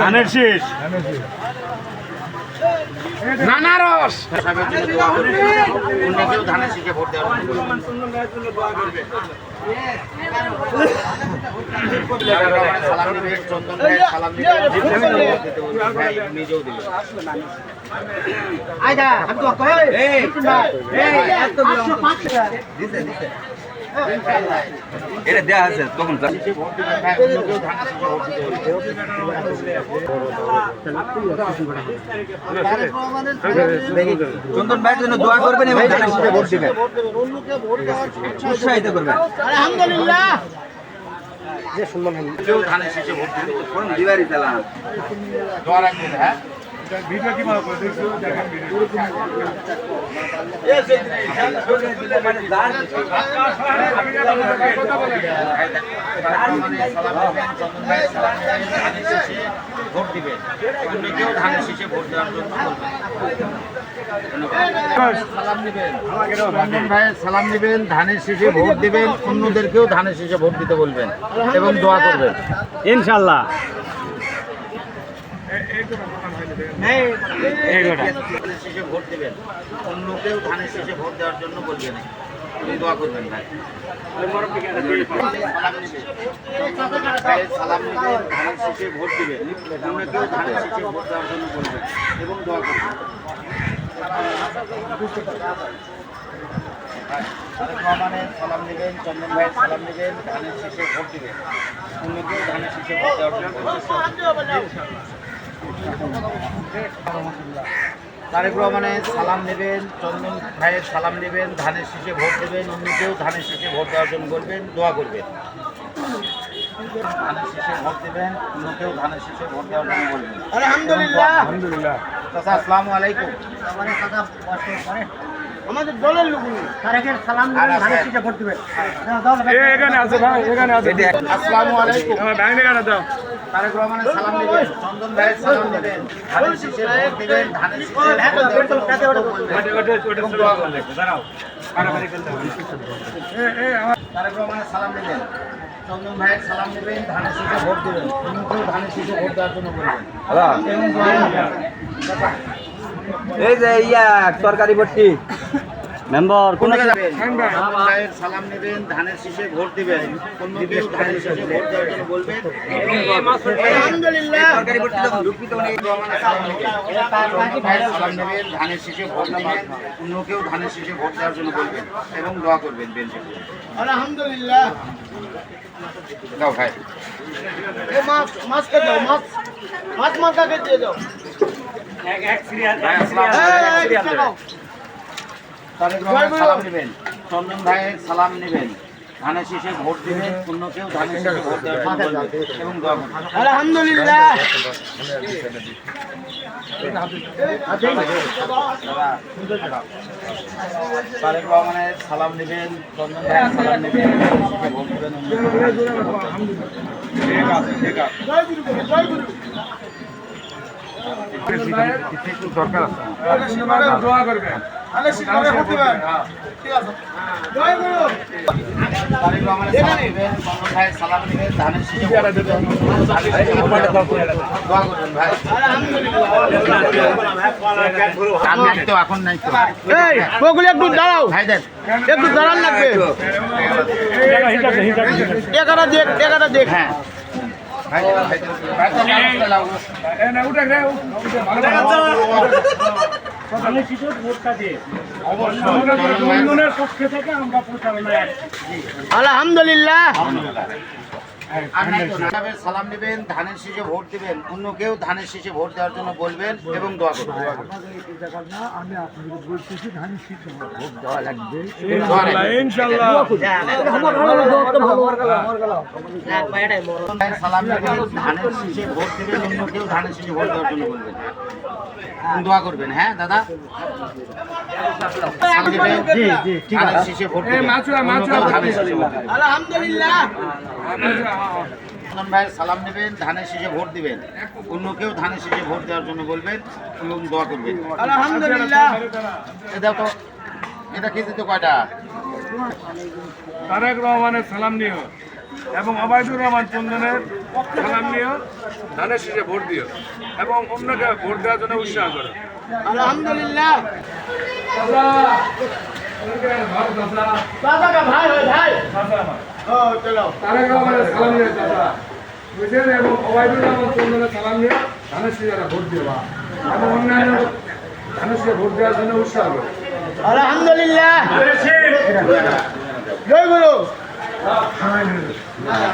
ধানের শীষ অন্যকেও ধানের শীষে ভোট দিবে চন্দন ভাই সালাম দিবে ভাই নিজেও দিবে এটা দেয়া আছে তখন চন্দন ভাইয়ের জন্য দোয়া করবেন এবং ভোট দিবেন। উৎসাহিত করবেন। কেউ ধানের শীষে ভোট দিতে কোন চালান দোয়া রাখবেন হ্যাঁ? ভিডিও কি করে দেখছ? দেখেন ভিডিও। চন্দন ভাই সালাম দিবেন ধানের শীষে ভোট দেওয়ার জন্য সালাম দিবেন ধানের শীষে ভোট দিবেন অন্যদেরকেও ধানের শীষে ভোট দিতে বলবেন এবং দোয়া করবেন। ইনশাল্লাহ। শীষে ভোট দিবেন। অন্যকেও ধানের শীষে ভোট দেওয়ার জন্য বলবেন দোয়া করবেন সালাম দিবেন ধানের শীষে ভোট দিবেন। অন্যকেও ধানের শীষে ভোট দেওয়ার জন্য বলবেন এবং সালাম দিবেন চন্দন ভাইয়ের সালাম দিবেন ধানের শীষে ভোট দিবেন। অন্যকেও ধানের শীষে ভোট দেওয়ার জন্য। তারেক রহমানের সালাম নেবেন চন্দন ভাইয়ের সালাম নেবেন ধানের শীষে ভোট দেবেন অন্যকেও ধানের শীষে ভোট অর্জন করবেন দোয়া করবেন। ধানের শীষে ভোট দেবেন অন্যকেও ধানের শীষে ভোট দেওয়ার জন্য বলবেন। আলহামদুলিল্লাহ। আলহামদুলিল্লাহ চাচা আসসালামু আলাইকুম। আমাদের দলের লোক তারেকের সালাম দিবেন আছে? ধানের শীষে ভোট দিবেন এ এখানে আছে ভাই এখানে আছে। আসসালামু আলাইকুম। আমার ডাইনে কাটা দাও। তারেক রহমানের সালাম নেবেন। চন্দন ভাইয়ের সালাম নেবেন। ধানের শীষে ভোট দেবেন ধানের শীষে তারেক রহমানের সালাম চন্দন ভাইয়ের সালাম নেবেন ধানের শীষে ভোট দেবেন। অন্যকেও ধানের শীষে ভোট দেওয়ার জন্য বলবেন এবং দোয়া করবেন। এই যে ইয়া তরকারি ভর্তি। মেম্বার কোন সালাম নেবেন ধানের শীষে ভোট দিবেন। অন্যকেও ধানের শীষে ভোট দেওয়ার জন্য বলবেন? এবং আলহামদুলিল্লাহ ঢুকবি তখন এই চন্দন ভাইয়ের সালাম নেবেন ধানের শীষে ভোট দিবেন। অন্যকেও ধানের শীষে ভোট দেওয়ার জন্য বলবেন এবং দোয়া করবেন বেঞ্চে আলহামদুলিল্লাহ। দাও ভাই। এ মাছ মাছ কে দাও মাছ। মাছ মাথাকে দিয়ে দাও ভাই আসসালামু এই, এই, আলাইকুম। তারেক সালাম নেবেন। চন্দন ভাইয়ের সালাম নেবেন। ধানের শীষে ভোট দিবেন অন্যকেও ধানের শীষে ভোট দেওয়ার জন্য বলবেন এবং আলহামদুলিল্লাহ। তারেক রহমানের সালাম নেবেন চন্দন ভাইয়ের নেবেন ভোট দিবেন। ঠিক আছে ঠিক আছে। দরকার আছে। দোয়া করবেন। হ্যাঁ এখন নাই তো একটু দাঁড়াও একটু দাঁড়ান লাগবে এগারো দেখ এগারো দেখ হ্যাঁ ভাই উঠে রে উঠে ভালো বন্ধনের পক্ষ থেকে আমরা আলহামদুলিল্লাহ। আর নাই তো, সালাম নেবেন ধানের শীষে ভোট দিবেন অন্য কেউ ধানের শীষে ভোট দেওয়ার জন্য বলবেন এবং দোয়া করবেন দোয়া রাখবেন। ইনশাআল্লাহ ভাই সালাম নেবেন ধানের শীষে ভোট দিবেন অন্য কেউ ধানের শীষে ভোট দেওয়ার জন্য বলবেন দোয়া করবেন হ্যাঁ দাদা। শীষে ভোট দেবেন আলহামদুলিল্লাহ ভাইয়ের সালাম নেবেন ধানের শীষে ভোট দিবেন। অন্য কেউ ধানের শীষে ভোট দেওয়ার জন্য বলবেন এবং দোয়া করবেন। আলহামদুলিল্লাহ। এ তো এটা তো কয়টা? তারেক রহমানের সালাম নিও এবং অবায়দুর রহমান চন্দনের সালাম নিও ধানের শীষে ভোট দিও এবং অন্যকে ভোট দেওয়ার জন্য উৎসাহ করো। আলহামদুলিল্লাহ। দাদা ভাই ভাই তারেক রহমানের সালাম নিয়ে চাচা বুঝলেন এবং অবায়দুর রহমান চন্দনের সালাম নিয়ে ধানের শীষে ভোট দেওয়া এবং অন্যান্য ধানের ভোট দেওয়ার জন্য উৎসাহ আলহামদুলিল্লাহ। জয় গুরু। হ্যাঁ।